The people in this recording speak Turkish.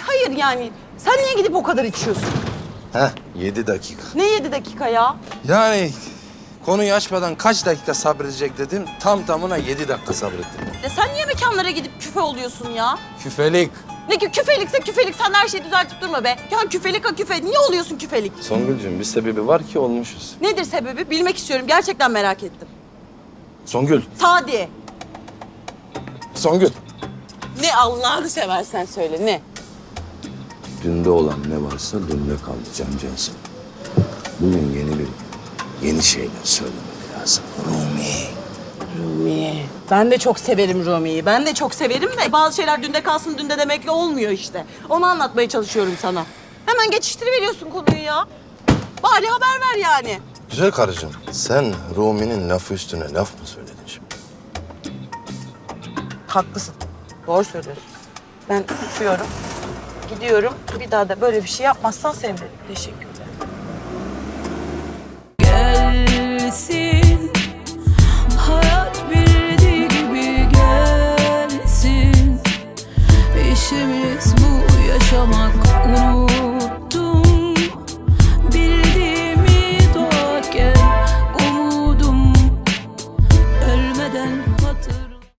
Ay hayır yani. Sen niye gidip o kadar içiyorsun? Heh, yedi dakika. Ne yedi dakika ya? Yani konuyu açmadan kaç dakika sabredecek dedim. Tam tamına yedi dakika sabrettim. Ya sen niye mekanlara gidip küfe oluyorsun ya? Küfelik. Ne ki küfelikse küfelik sen her şeyi düzeltip durma be. Ya küfelik ha küfe. Niye oluyorsun küfelik? Songül'cüğüm bir sebebi var ki olmuşuz. Nedir sebebi? Bilmek istiyorum. Gerçekten merak ettim. Songül. Sadi. Songül. Ne Allah'ını seversen söyle ne? Dünde olan ne varsa dünde kaldı cancağızım. Bugün yeni bir, yeni şeyler söylemek lazım. Rumi. Rumi. Ben de çok severim Rumi'yi. Ben de çok severim de bazı şeyler dünde kalsın dünde demekle olmuyor işte. Onu anlatmaya çalışıyorum sana. Hemen geçiştiriveriyorsun konuyu ya. Bari haber ver yani. Güzel karıcığım. Sen Rumi'nin lafı üstüne laf mı söyledin şimdi? Haklısın. Doğru söylüyorsun. Ben susuyorum gidiyorum. Bir daha da böyle bir şey yapmazsan sevinirim. Teşekkürler.